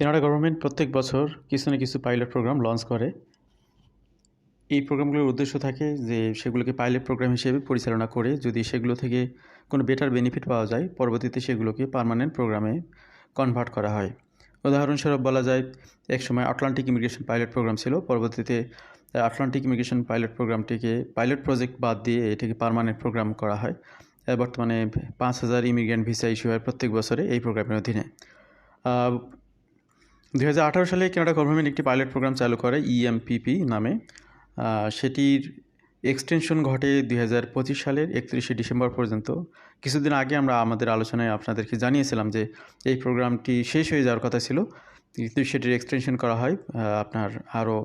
Canada government প্রত্যেক বছর কিছু না কিছু পাইলট প্রোগ্রাম লঞ্চ করে। এই প্রোগ্রামগুলোর উদ্দেশ্য থাকে যে, সেগুলোকে পাইলট প্রোগ্রাম হিসেবে পরিচালনা করে। যদি সেগুলো থেকে কোনো বেটার বেনিফিট পাওয়া যায়, পরবর্তীতে সেগুলোকে পারমানেন্ট প্রোগ্রামে কনভার্ট করা হয়। উদাহরণস্বরূপ বলা যায়, একসময় আটলান্টিক ইমিগ্রেশন পাইলট প্রোগ্রাম ছিল। পরবর্তীতে আটলান্টিক ইমিগ্রেশন পাইলট প্রোগ্রামটিকে পাইলট প্রজেক্ট বাদ দিয়ে এটিকে পারমানেন্ট প্রোগ্রাম করা হয়। বর্তমানে পাঁচ হাজার ইমিগ্রেন্ট ভিসা ইস্যু হয় প্রত্যেক বছরে এই প্রোগ্রামের অধীনে। দু হাজার আঠারো সালে কানাডা গভর্নমেন্ট একটি পাইলট প্রোগ্রাম চালু করে ইএমপিপি নামে। সেটির এক্সটেনশন ঘটে দুই হাজার পঁচিশ সালের একত্রিশে ডিসেম্বর পর্যন্ত। কিছুদিন আগে আমরা আমাদের আলোচনায় আপনাদেরকে জানিয়েছিলাম যে এই প্রোগ্রামটি শেষ হয়ে যাওয়ার কথা ছিল, কিন্তু সেটির এক্সটেনশন করা হয় আপনার আরও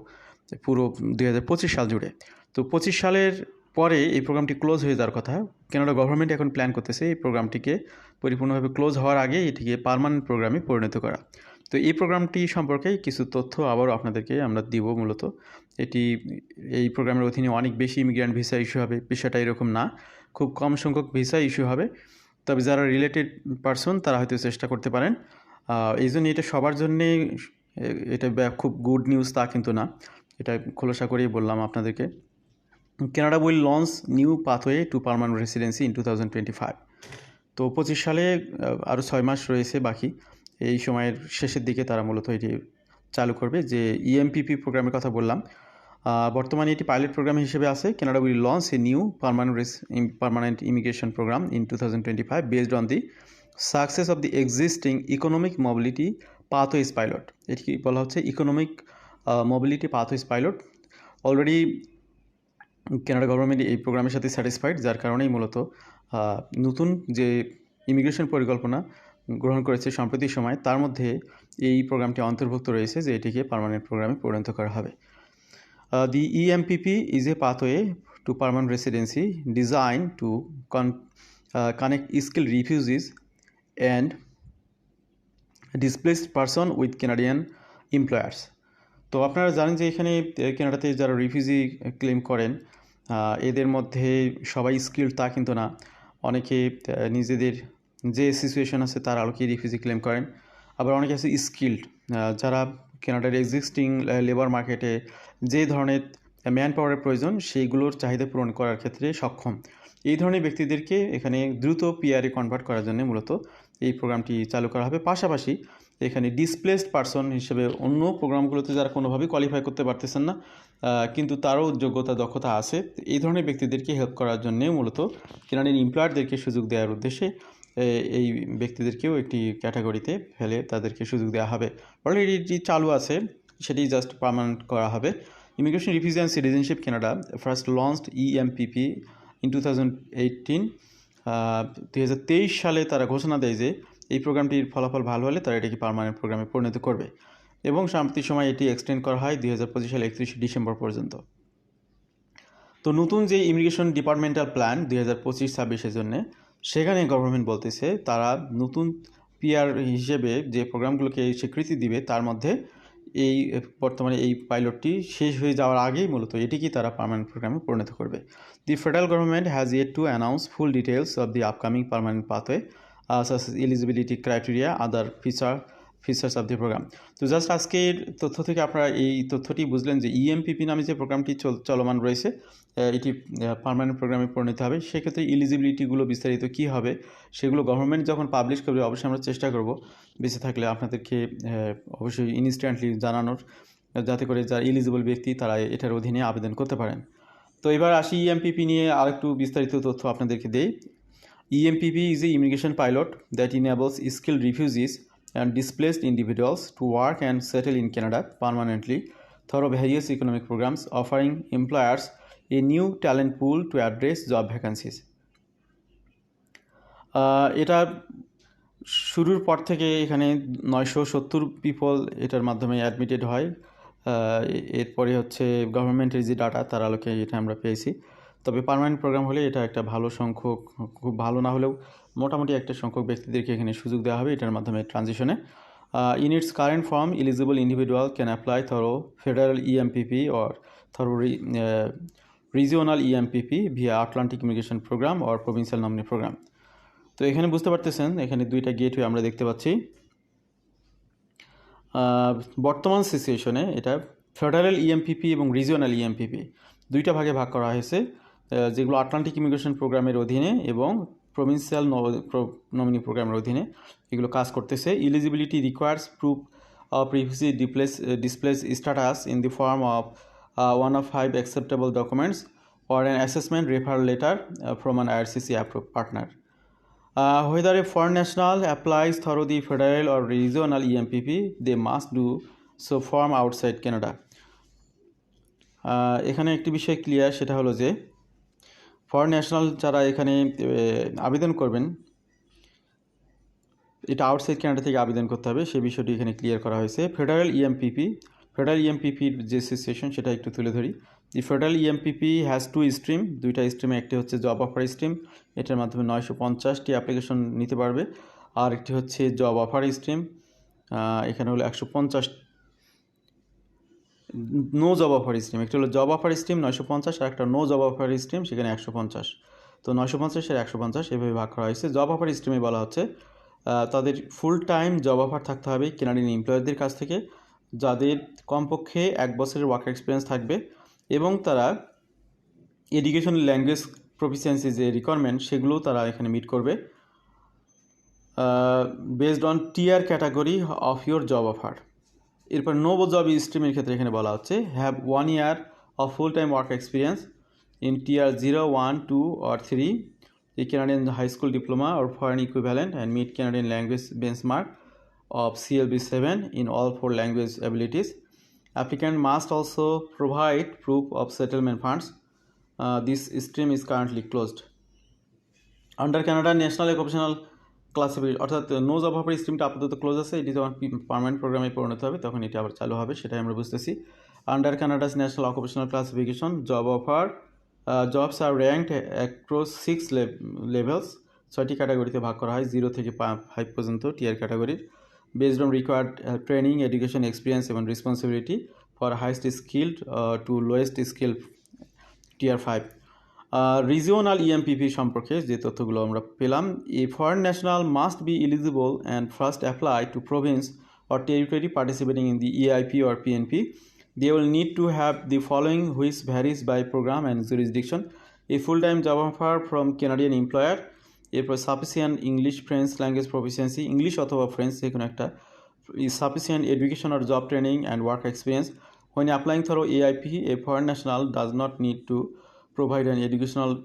পুরো দুই হাজার পঁচিশ সাল জুড়ে। তো পঁচিশ সালের পরে এই প্রোগ্রামটি ক্লোজ হয়ে যাওয়ার কথা। কানাডা গভর্নমেন্ট এখন প্ল্যান করতেছে এই প্রোগ্রামটিকে পরিপূর্ণভাবে ক্লোজ হওয়ার আগে এটিকে পার্মানেন্ট প্রোগ্রামে পরিণত করা। তো এই প্রোগ্রামটি সম্পর্কে কিছু তথ্য আবারও আপনাদেরকে আমরা দিব মূলত। এটি, এই প্রোগ্রামের অধীনে অনেক বেশি ইমিগ্রেন্ট ভিসা ইস্যু হবে, বিষয়টা এরকম না। খুব কম সংখ্যক ভিসা ইস্যু হবে। তবে যারা রিলেটেড পারসন তারা হয়তো চেষ্টা করতে পারেন। এই জন্য এটা সবার জন্যে এটা খুব গুড নিউজ তা কিন্তু না। এটা খোলসা করেই বললাম আপনাদেরকে। Canada will launch new pathway to permanent residency in two thousand twenty five তো পঁচিশ সালে আরও ছয় মাস রয়েছে বাকি। এই সময়ের শেষের দিকে তারা মূলত এটি চালু করবে। যে E ইএমপিপি প্রোগ্রামের কথা বললাম বর্তমানে এটি পাইলট প্রোগ্রাম হিসেবে আছে। Canada will launch a new permanent permanent immigration program in two thousand twenty five based on the success of the existing economic mobility pathways pilot এটি বলা হচ্ছে economic mobility pathways pilot already Canada government এই প্রোগ্রামের সাথে satisfied যার কারণেই মূলত নতুন যে ইমিগ্রেশন পরিকল্পনা গ্রহণ করেছে সাম্প্রতিক সময়, তার মধ্যে এই প্রোগ্রামটি অন্তর্ভুক্ত রয়েছে যে এটিকে পারমানেন্ট প্রোগ্রামে পরিণত করা হবে। The EMPP is a pathway to permanent residency design to con connect skill refugees and displaced person with Canadian employers তো আপনারা জানেন যে এখানে কেনাডাতে যারা রিফিউজি ক্লেম করেন এদের মধ্যে সবাই স্কিল তা কিন্তু না। অনেকে নিজেদের যে সিচুয়েশন আছে তার আলোকে রিফিউজি ক্লেম করেন। আবার অনেকে আছে স্কিল্ড যারা কেনাডার এক্সিস্টিং লেবার মার্কেটে যে ধরনের ম্যান পাওয়ারের প্রয়োজন সেইগুলোর চাহিদা পূরণ করার ক্ষেত্রে সক্ষম। এই ধরনের ব্যক্তিদেরকে এখানে দ্রুত পিআরএ কনভার্ট করার জন্য মূলত এই প্রোগ্রামটি চালু করা হবে। পাশাপাশি এখানে ডিসপ্লেসড পারসন হিসেবে অন্য প্রোগ্রামগুলোতে যারা কোনোভাবেই কোয়ালিফাই করতে পারতেছেন না কিন্তু তারও যোগ্যতা, দক্ষতা আছে, এই ধরনের ব্যক্তিদেরকে হেল্প করার জন্যে মূলত কেনাডিয়ান এমপ্লয়ারদেরকে সুযোগ দেওয়ার উদ্দেশ্যে এই ব্যক্তিদেরকেও একটি ক্যাটাগরিতে ফেলে তাদেরকে সুযোগ দেওয়া হবে। অলরেডি এটি চালু আছে, সেটি জাস্ট পার্মানেন্ট করা হবে। Immigration refugee and citizenship Canada first launched EMPP in two thousand সালে তারা ঘোষণা দেয় যে, এই প্রোগ্রামটির ফলাফল ভালো হলে তারা এটিকে পার্মানেন্ট প্রোগ্রামে পরিণত করবে এবং সাম্প্রতিক সময় এটি এক্সটেন্ড করা হয় দুই হাজার পঁচিশ সালে একত্রিশে ডিসেম্বর পর্যন্ত। তো নতুন যে ইমিগ্রেশন ডিপার্টমেন্টাল প্ল্যান দুই হাজার পঁচিশ ছাব্বিশের জন্য সেখানে গভর্নমেন্ট বলতেছে তারা নতুন পিআর হিসেবে যে প্রোগ্রামগুলোকে স্বীকৃতি দিবে, তার মধ্যে এই বর্তমানে এই পাইলটটি শেষ হয়ে যাওয়ার আগেই মূলত এটিকেই তারা পারমানেন্ট প্রোগ্রামে পরিণত করবে। The federal government has yet to announce full details of the upcoming permanent pathway eligibility criteria other feature features of the program তো জাস্ট আজকের তথ্য থেকে আপনারা এই তথ্যটি বুঝলেন যে ইএমপিপি নামে যে প্রোগ্রামটি চল, চলমান রয়েছে এটি পার্মানেন্ট প্রোগ্রামে পরিণত হবে। সেক্ষেত্রে ইলিজিবিলিটিগুলো বিস্তারিত কী হবে, সেগুলো গভর্নমেন্ট যখন পাবলিশ করবে, অবশ্যই আমরা চেষ্টা করব বেঁচে থাকলে আপনাদেরকে অবশ্যই ইনস্ট্যান্টলি জানানোর, যাতে করে যারা ইলিজিবল ব্যক্তি তারা এটার অধীনে আবেদন করতে পারেন। তো এবার আসি ইএমপিপি নিয়ে আরেকটু বিস্তারিত তথ্য আপনাদেরকে দেই। EMPP is a immigration pilot that enables skilled refugees and displaced individuals to work and settle in Canada permanently through various economic programs offering employers a new talent pool to address job vacancies. এটা শুরুর পর থেকে এখানে নয়শো সত্তর people এটার মাধ্যমে admitted হয় এরপরে হচ্ছে গভর্নমেন্টের যে ডাটা তার আলোকে এটা আমরা পেয়েছি তবে পার্মানেন্ট প্রোগ্রাম হলে এটা একটা ভালো সংখ্যক খুব ভালো না হলেও মোটামুটি একটা সংখ্যক ব্যক্তিদেরকে এখানে সুযোগ দেওয়া হবে এটার মাধ্যমে ট্রানজিশনে in its current form eligible individual can apply through federal EMPP or through regional EMPP via Atlantic immigration program or provincial nominee program তো এখানে বুঝতে পারতেছেন, এখানে দুইটা গেটওয়ে আমরা দেখতে পাচ্ছি। বর্তমান সিচুয়েশনে এটা ফেডারেল ইএমপিপি এবং রিজিওনাল ইএমপিপি দুইটা ভাগে ভাগ করা হয়েছে যেগুলো আটলান্টিক ইমিগ্রেশন প্রোগ্রামের অধীনে এবং প্রভিন্সিয়াল নমিনি প্রোগ্রামের অধীনে এগুলো কাজ করতেছে। Eligibility requires proof of privacy displace displace status in the form of one of five acceptable documents or an assessment refer letter from an IRCC approve partner whether a foreign national applies through the federal or regional EMPP they must do so from outside Canada এখানে একটি বিষয় clear সেটা হলো যে foreign national যারা এখানে আবেদন করবেন, এটা আউটসাইড ক্যানাডা থেকে আবেদন করতে হবে সেই বিষয়টি এখানে ক্লিয়ার করা হয়েছে। ফেডারেল ইএমপিপি ফেডারেল ইএমপিপির যে সিচুয়েশন সেটা একটু তুলে ধরি। The federal EMPP has two stream দুইটা স্ট্রিমে একটি হচ্ছে জব অফার স্ট্রিম এটার মাধ্যমে নয়শো পঞ্চাশটি অ্যাপ্লিকেশন নিতে পারবে। আর একটি হচ্ছে জব অফার স্ট্রিম এখানে হলো একশো পঞ্চাশ নো জব অফার স্ট্রিম একটি হলো জব অফার স্ট্রিম নয়শো পঞ্চাশ, আর একটা নো জব অফার স্ট্রিম সেখানে একশো পঞ্চাশ। তো নয়শো পঞ্চাশের একশো পঞ্চাশ এভাবে ভাগ করা হয়েছে। জব অফার স্ট্রিমে বলা হচ্ছে। তাদের ফুল টাইম জব অফার থাকতে হবে কেনাডিয়ান এমপ্লয়ারদের কাছ থেকে, যাদের কমপক্ষে এক বছরের ওয়ার্ক এক্সপিরিয়েন্স থাকবে এবং তারা এডুকেশন ল্যাঙ্গুয়েজ প্রফিসিয়েন্সি যে রিকোয়ারমেন্ট সেগুলোও তারা এখানে মিট করবে। Based on tier category of your job offer এরপর নো জব স্ট্রিমের ক্ষেত্রে এখানে বলা হচ্ছে have one year of full time work experience in tier zero one two or three a Canadian high school diploma or foreign equivalent and meet Canadian language benchmark of CLB seven in all four language abilities applicant must also provide proof of settlement funds this stream is currently closed under Canada national occupational classification অর্থাৎ no job offer স্ট্রিমটা আপাতত close আছে। এটি যখন permanent প্রোগ্রামে পরিণত হবে, তখন এটি আবার চালু হবে, সেটাই আমরা বুঝতেছি। Under Canada's national occupational classification job offer jobs are ranked across six levels ছয়টি ক্যাটাগরিতে ভাগ করা হয় জিরো থেকে ফাইভ পর্যন্ত টিয়ার ক্যাটাগরির based on required training education experience এবং responsibility for highest skilled to lowest skill tier five regional EMPP সম্পর্কে যে তথ্যগুলো আমরা পেলাম a foreign national must be eligible and first apply to province or territory participating in the EIP or PNP they will need to have the following which varies by program and jurisdiction a full time job offer from Canadian employer এরপর sufficient English French language proficiency English অথবা French যে কোনো একটা sufficient education R job training and work experience when applying through AIP a foreign national does not need to provide an educational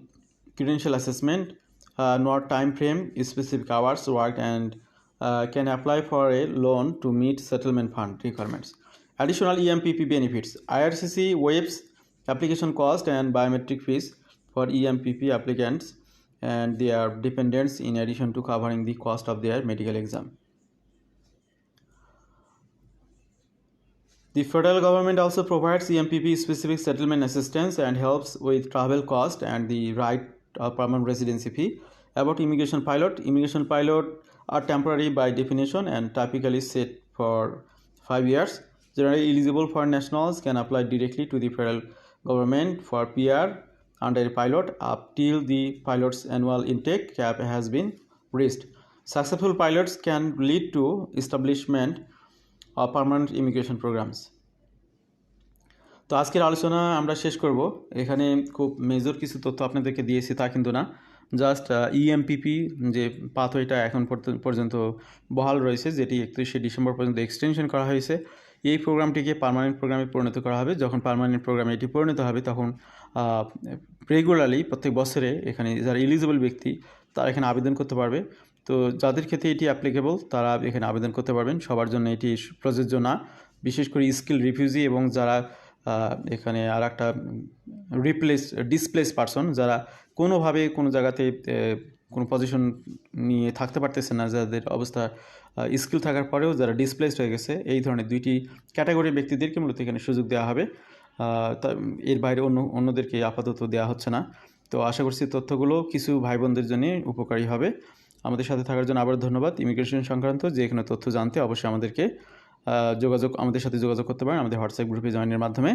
credential assessment, uh, time frame, specific hours worked, and uh, can apply for a loan to meet settlement fund requirements. Additional EMPP benefits IRCC waives application cost and biometric fees for EMPP applicants and their dependents in addition to covering the cost of their medical exam. The federal government also provides EMPP specific settlement assistance and helps with travel cost and the right permanent residency fee. About immigration pilot, immigration pilot are temporary by definition and typically set for five years. Generally eligible foreign nationals can apply directly to the federal government for PR under a pilot up till the pilot's annual intake cap has been reached. Successful pilots can lead to establishment of permanent immigration programs. তো আজকের আলোচনা আমরা শেষ করব। এখানে খুব major কিছু তথ্য আপনাদেরকে দিয়েছি তা কিন্তু না। জাস্ট ইএমপিপি যে পাথওয়েটা এখন পর্যন্ত বহাল রয়েছে, যেটি একত্রিশে ডিসেম্বর পর্যন্ত এক্সটেনশন করা হয়েছে, এই প্রোগ্রামটিকে পার্মানেন্ট প্রোগ্রামে পরিণত করা হবে। যখন পার্মানেন্ট প্রোগ্রামে এটি পরিণত হবে, তখন রেগুলারলি প্রত্যেক বছরে এখানে যারা এলিজিবল ব্যক্তি, তারা এখানে আবেদন করতে পারবে। তো যাদের ক্ষেত্রে এটি অ্যাপ্লিকেবল তারা এখানে আবেদন করতে পারবেন। সবার জন্য এটি প্রযোজ্য না। বিশেষ করে স্কিল রিফিউজি এবং যারা এখানে আর একটা রিপ্লেস ডিসপ্লেস পারসন যারা কোনোভাবে কোনো জায়গাতে কোনো পজিশন নিয়ে থাকতে পারতেছে না, যাদের অবস্থা স্কিল থাকার পরেও যারা ডিসপ্লেসড হয়ে গেছে, এই ধরনের দুইটি ক্যাটাগরির ব্যক্তিদেরকে মূলত এখানে সুযোগ দেওয়া হবে। এর বাইরে অন্য, অন্যদেরকে আপাতত দেওয়া হচ্ছে না। তো আশা করছি তথ্যগুলো কিছু ভাই বোনদের জন্য উপকারী হবে। আমাদের সাথে থাকার জন্য আবার ধন্যবাদ। ইমিগ্রেশন সংক্রান্ত যে কোনো তথ্য জানতে অবশ্যই আমাদেরকে যোগাযোগ আমাদের সাথে যোগাযোগ করতে পারেন। আমাদের হোয়াটসঅ্যাপ গ্রুপে জয়েনের মাধ্যমে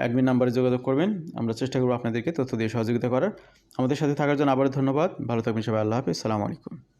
অ্যাডমিন নাম্বারে যোগাযোগ করবেন। আমরা চেষ্টা করব আপনাদেরকে তথ্য দিয়ে সহযোগিতা করার। আমাদের সাথে থাকার জন্য আবার ধন্যবাদ। ভালো থাকবেন সবাই। আল্লাহ হাফিজ। সালামু আলাইকুম।